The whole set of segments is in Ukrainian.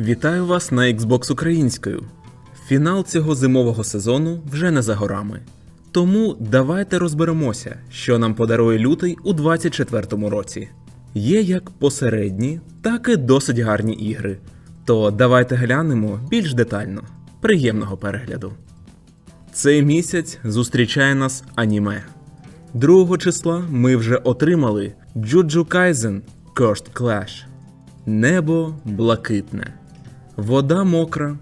Вітаю вас на Xbox українською. Фінал цього зимового сезону вже не за горами. Тому давайте розберемося, що нам подарує лютий у 24-му році. Є як посередні, так і досить гарні ігри. То давайте глянемо більш детально. Приємного перегляду. Цей місяць зустрічає нас аніме. 2 числа ми вже отримали Jujutsu Kaisen Cursed Clash. Небо блакитне, вода мокра.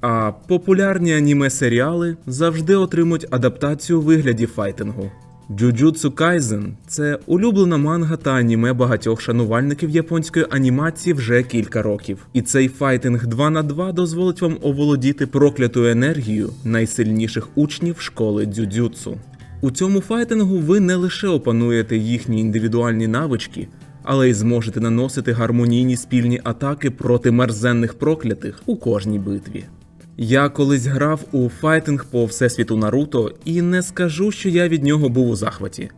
А популярні аніме серіали завжди отримують адаптацію у вигляді файтингу. Jujutsu Kaisen – це улюблена манга та аніме багатьох шанувальників японської анімації вже кілька років. І цей файтинг 2 на 2 дозволить вам оволодіти проклятою енергією найсильніших учнів школи дзюдзюцу. У цьому файтингу ви не лише опануєте їхні індивідуальні навички, але й зможете наносити гармонійні спільні атаки проти мерзенних проклятих у кожній битві. Я колись грав у файтинг по всесвіту Наруто і не скажу, що я від нього був у захваті.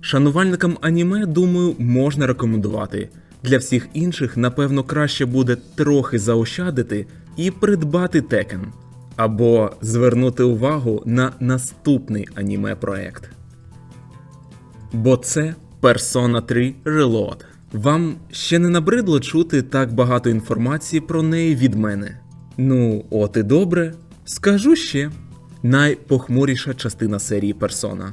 Шанувальникам аніме, думаю, можна рекомендувати. Для всіх інших, напевно, краще буде трохи заощадити і придбати текен, або звернути увагу на наступний аніме проект. Бо це Persona 3 Reload. Вам ще не набридло чути так багато інформації про неї від мене. Ну, от і добре. Скажу ще. Найпохмуріша частина серії Persona.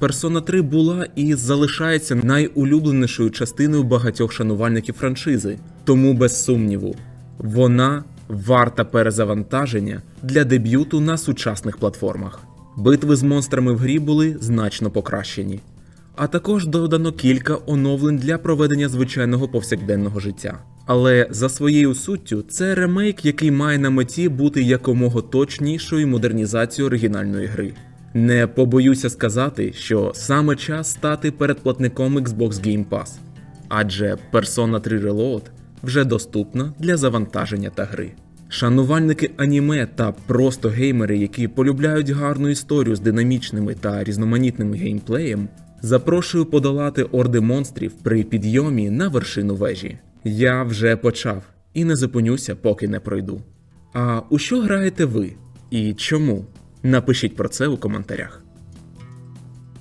Persona 3 була і залишається найулюбленішою частиною багатьох шанувальників франшизи, тому без сумніву, вона варта перезавантаження для дебюту на сучасних платформах. Битви з монстрами в грі були значно покращені, а також додано кілька оновлень для проведення звичайного повсякденного життя. Але за своєю суттю це ремейк, який має на меті бути якомога точнішою модернізацією оригінальної гри. Не побоюся сказати, що саме час стати передплатником Xbox Game Pass, адже Persona 3 Reload вже доступна для завантаження та гри. Шанувальники аніме та просто геймери, які полюбляють гарну історію з динамічними та різноманітним геймплеєм, запрошую подолати орди монстрів при підйомі на вершину вежі. Я вже почав і не зупинюся, поки не пройду. А у що граєте ви і чому? Напишіть про це у коментарях.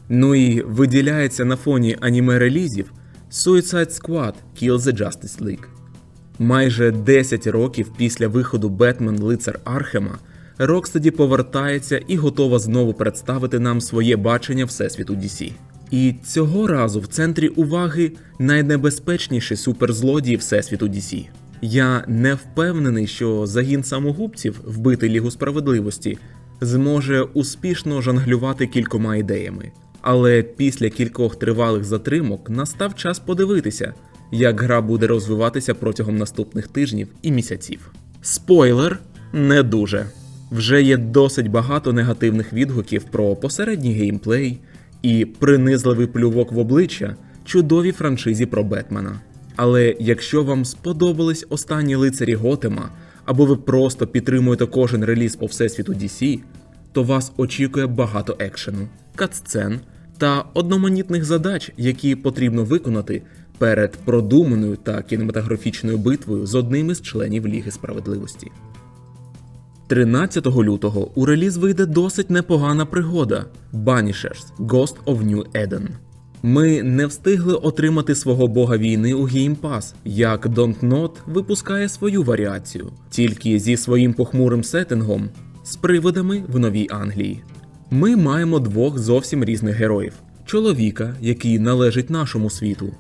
Ну і виділяється на фоні аніме релізів Suicide Squad Kill the Justice League. Майже 10 років після виходу Бетмен Лицар Архема Рокстеді повертається і готова знову представити нам своє бачення Всесвіту DC. І цього разу в центрі уваги найнебезпечніший суперзлодій Всесвіту DC. Я не впевнений, що загін самогубців, вбитий Лігу справедливості, зможе успішно жонглювати кількома ідеями. Але після кількох тривалих затримок настав час подивитися, як гра буде розвиватися протягом наступних тижнів і місяців. Спойлер не дуже. Вже є досить багато негативних відгуків про посередній геймплей і принизливий плювок в обличчя чудовій франшизі про Бетмена. Але якщо вам сподобались останні лицарі Готема, або ви просто підтримуєте кожен реліз по всесвіту DC, то вас очікує багато екшену, катсцен та одноманітних задач, які потрібно виконати перед продуманою та кінематографічною битвою з одним із членів Ліги справедливості. 13 лютого у реліз вийде досить непогана пригода Banishers Ghost of New Eden. Ми не встигли отримати свого бога війни у Game Pass, як Dontnod випускає свою варіацію, тільки зі своїм похмурим сеттингом з привидами в Новій Англії. Ми маємо двох зовсім різних героїв: чоловіка, який належить нашому світу,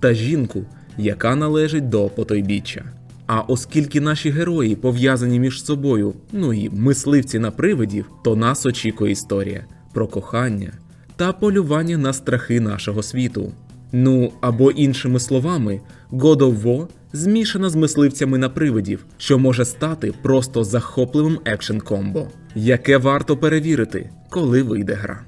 та жінку, яка належить до потойбіччя. А оскільки наші герої пов'язані між собою, ну і мисливці на привидів, то нас очікує історія про кохання та полювання на страхи нашого світу. Ну або іншими словами, God of War змішана з мисливцями на привидів, що може стати просто захопливим екшен комбо, яке варто перевірити, коли вийде гра.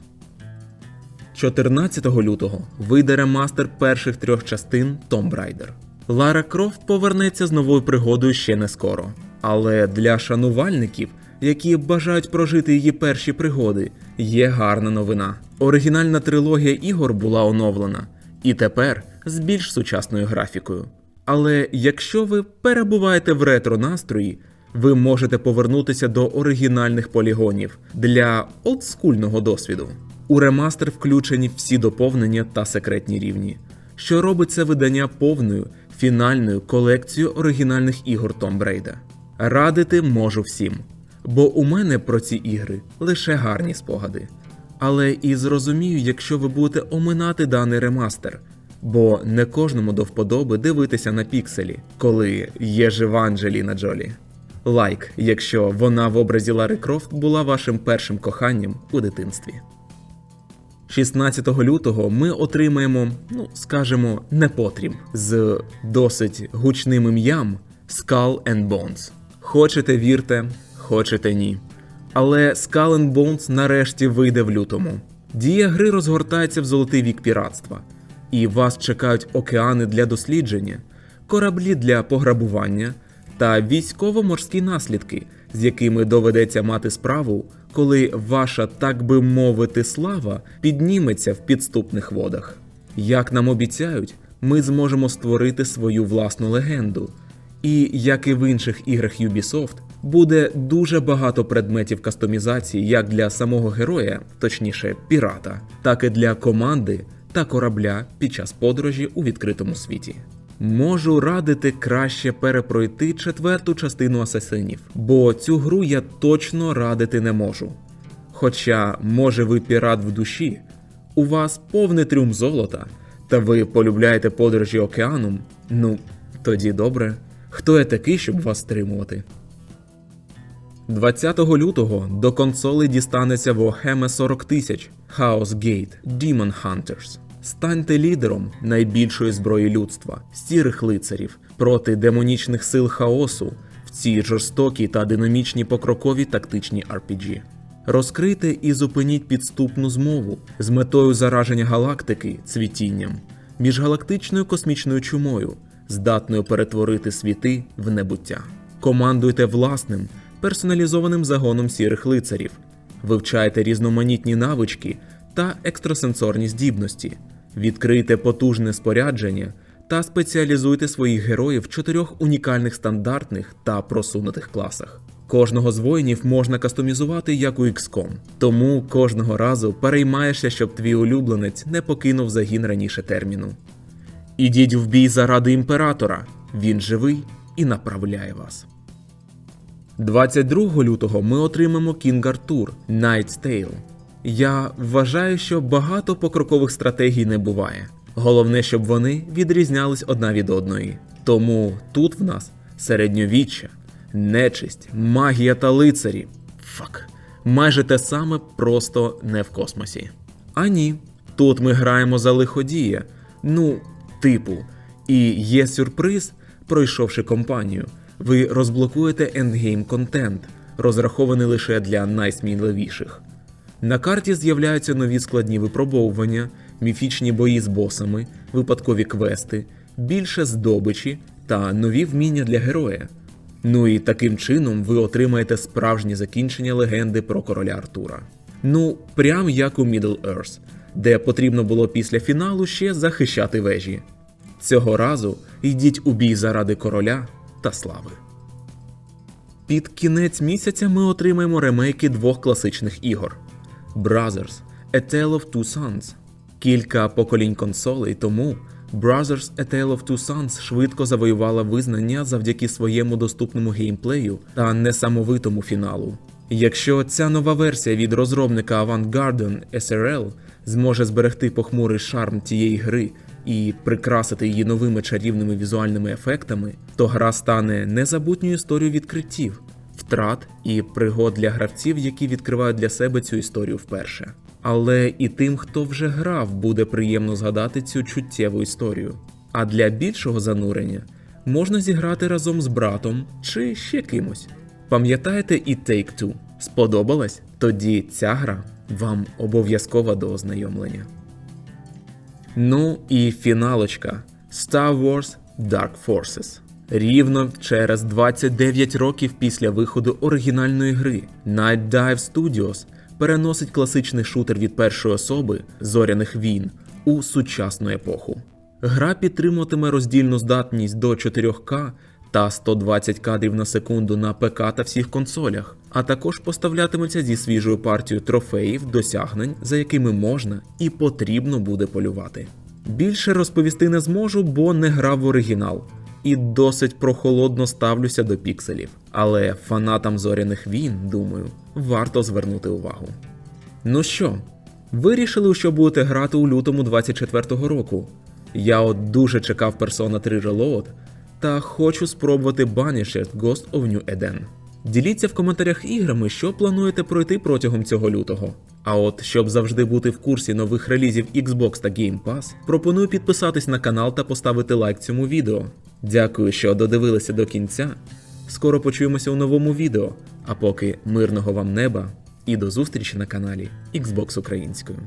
14 лютого вийде ремастер перших трьох частин Tomb Raider. Лара Крофт повернеться з новою пригодою ще не скоро. Але для шанувальників, які бажають прожити її перші пригоди, є гарна новина. Оригінальна трилогія ігор була оновлена, і тепер з більш сучасною графікою. Але якщо ви перебуваєте в ретро настрої, ви можете повернутися до оригінальних полігонів для олдскульного досвіду. У ремастер включені всі доповнення та секретні рівні, що робить це видання повною фінальною колекцією оригінальних ігор Tomb Raider. Радити можу всім, бо у мене про ці ігри лише гарні спогади. Але і зрозумію, якщо ви будете оминати даний ремастер, бо не кожному до вподоби дивитися на пікселі, коли є жива Анджеліна Джолі. Лайк, якщо вона в образі Лари Крофт була вашим першим коханням у дитинстві. 16 лютого ми отримаємо, ну скажімо, непотріб з досить гучним ім'ям Skull and Bones. Хочете вірте, хочете ні. Але Skull and Bones нарешті вийде в лютому. Дія гри розгортається в золотий вік піратства, і вас чекають океани для дослідження, кораблі для пограбування та військово-морські наслідки, з якими доведеться мати справу, коли ваша, так би мовити, слава підніметься в підступних водах. Як нам обіцяють, ми зможемо створити свою власну легенду. І як і в інших іграх Ubisoft, буде дуже багато предметів кастомізації як для самого героя, точніше пірата, так і для команди та корабля під час подорожі у відкритому світі. Можу радити краще перепройти четверту частину асасинів, бо цю гру я точно радити не можу. Хоча, може, ви пірат в душі, у вас повний трюм золота, та ви полюбляєте подорожі океаном, ну тоді добре. Хто я такий, щоб вас стримувати? 20 лютого до консоли дістанеться Warhammer 40 тисяч Chaos Gate Demon Hunters. Станьте лідером найбільшої зброї людства, сірих лицарів проти демонічних сил хаосу в цій жорстокій та динамічній покроковій тактичній RPG. Розкрийте і зупиніть підступну змову з метою зараження галактики цвітінням, міжгалактичною космічною чумою, здатною перетворити світи в небуття. Командуйте власним персоналізованим загоном сірих лицарів, вивчайте різноманітні навички та екстрасенсорні здібності, відкрийте потужне спорядження та спеціалізуйте своїх героїв в чотирьох унікальних стандартних та просунутих класах. Кожного з воїнів можна кастомізувати як у XCOM, тому кожного разу переймаєшся, щоб твій улюбленець не покинув загін раніше терміну. Ідіть в бій заради імператора, він живий і направляє вас. 22 лютого ми отримаємо King Arthur Knight's Tale. Я вважаю, що багато покрокових стратегій не буває. Головне, щоб вони відрізнялись одна від одної. Тому тут в нас середньовіччя, нечисть, магія та лицарі. Фак. Майже те саме, просто не в космосі. А ні, тут ми граємо за лиходія. Ну, типу, і є сюрприз, пройшовши компанію. Ви розблокуєте ендгейм контент, розрахований лише для найсміливіших. На карті з'являються нові складні випробовування, міфічні бої з босами, випадкові квести, більше здобичі та нові вміння для героя. Ну і таким чином ви отримаєте справжнє закінчення легенди про короля Артура. Ну, прям як у Middle Earth, де потрібно було після фіналу ще захищати вежі. Цього разу йдіть у бій заради короля та слави. Під кінець місяця ми отримаємо ремейки двох класичних ігор Brothers A Tale of Two Sons. Кілька поколінь консолей тому Brothers A Tale of Two Sons швидко завоювала визнання завдяки своєму доступному геймплею та несамовитому фіналу. Якщо ця нова версія від розробника Avant Garden SRL зможе зберегти похмурий шарм тієї гри і прикрасити її новими чарівними візуальними ефектами, то гра стане незабутньою історією відкриттів, втрат і пригод для гравців, які відкривають для себе цю історію вперше. Але і тим, хто вже грав, буде приємно згадати цю чуттєву історію. А для більшого занурення можна зіграти разом з братом чи ще кимось. Пам'ятаєте і Take-Two? Сподобалась? Тоді ця гра вам обов'язкова до ознайомлення. Ну і фіналочка Star Wars Dark Forces. Рівно через 29 років після виходу оригінальної гри Night Dive Studios переносить класичний шутер від першої особи зоряних війн у сучасну епоху. Гра підтримуватиме роздільну здатність до 4К та 120 кадрів на секунду на ПК та всіх консолях, а також поставлятиметься зі свіжою партією трофеїв, досягнень, за якими можна і потрібно буде полювати. Більше розповісти не зможу, бо не грав в оригінал і досить прохолодно ставлюся до пікселів. Але фанатам зоряних війн, думаю, варто звернути увагу. Ну що, вирішили, що будете грати у лютому 24-го року. Я от дуже чекав Persona 3 Reload та хочу спробувати Banished Ghost of New Eden. Діліться в коментарях іграми, що плануєте пройти протягом цього лютого. А от щоб завжди бути в курсі нових релізів Xbox та Game Pass, пропоную підписатись на канал та поставити лайк цьому відео. Дякую, що додивилися до кінця. Скоро почуємося у новому відео. А поки мирного вам неба і до зустрічі на каналі Xbox Українською.